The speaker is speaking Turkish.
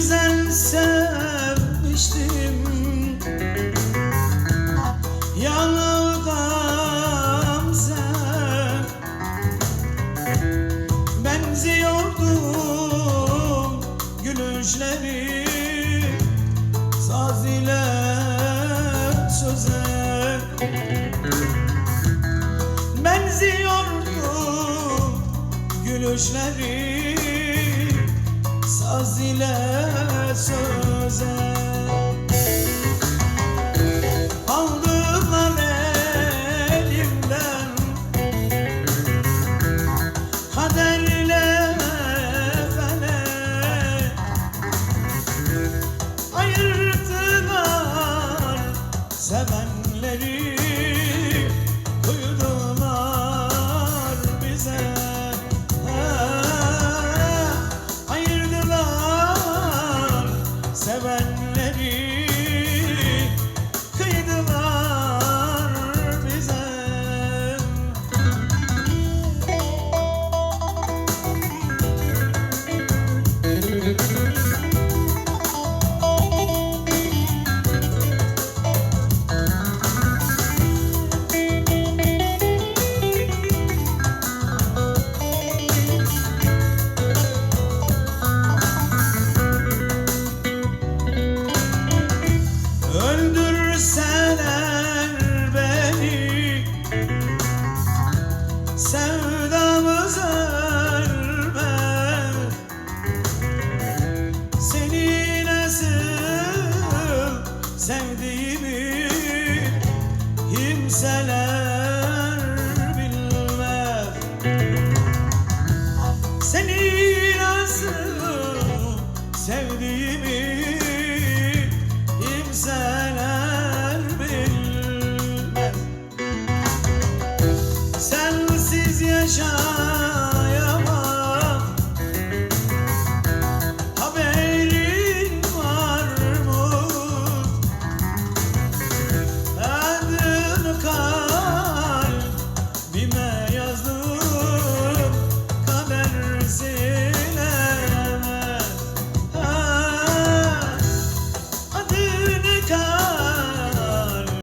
güzel sevmiştim. Yanıldım sen. Benziyordum gülüşleri. Saz ile söze. Benziyordum gülüşleri Saz ile söze elleri sevdiğimi Kimseler bilmez. Seni nasıl sevdiğimi kimseler bilmez. Sensiz yaşar